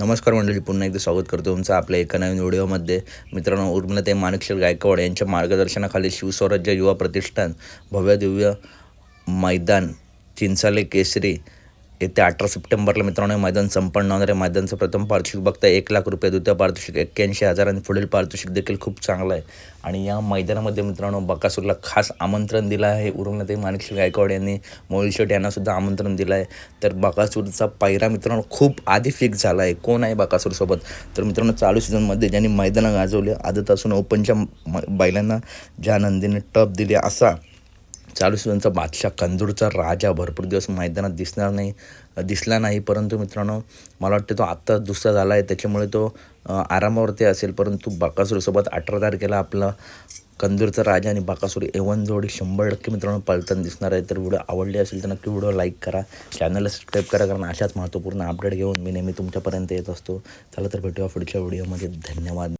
नमस्कार मंडळी पुन्हा एकदा स्वागत करतो तुमचं आपल्या एका नवीन व्हिडिओमध्ये. मित्रांनो उर्मिला ते माणिकशेर गायकवाड यांच्या मार्गदर्शनाखाली शिवस्वराज्य युवा प्रतिष्ठान भव्य दिव्य मैदान चिंचाले केसरी येत्या अठरा सप्टेंबरला मित्रांनो हे मैदान संपन्न होणार आहे. मैदानचं प्रथम पारितोषिक बघता एक लाख रुपये द्वितीय पारितोषिक एक्क्याऐंशी हजार आणि पुढील पारितोषिक देखील खूप चांगलं आहे. आणि या मैदानामध्ये मित्रांनो बकासूरला खास आमंत्रण दिलं आहे. उर्मिला ते गायकवाड यांनी मोहिल शेट यांनासुद्धा आमंत्रण दिलं आहे. तर बकासूरचा पायरा मित्रांनो खूप आधी फिक्स झाला आहे. कोण आहे बकासूरसोबत तर मित्रांनो चालू सीझनमध्ये ज्यांनी मैदानं गाजवली आदत असून ओपनच्या म- बैलांना ज्या नंदीने टप दिली असा चालू सीझनचा बादशाह कंदूरचा राजा भरपूर दिवस मैदानात दिसणार नाही दिसला नाही. परंतु मित्रांनो मला वाटतं तो आत्ता दुसरा झाला आहे त्याच्यामुळे तो आरामावरती असेल. परंतु बाकासूरसोबत अठरा तारखेला आपला कंदूरचा राजा आणि बाकासूर एवन जोडी शंभर टक्के मित्रांनो पळताना दिसणार आहे. तर व्हिडिओ आवडली असेल तर नक्की व्हिडिओ लाईक करा. चॅनलला सबस्क्राईब करा कारण अशाच महत्त्वपूर्ण अपडेट घेऊन मी नेहमी तुमच्यापर्यंत येत असतो. चला तर भेटूया पुढच्या व्हिडिओमध्ये धन्यवाद.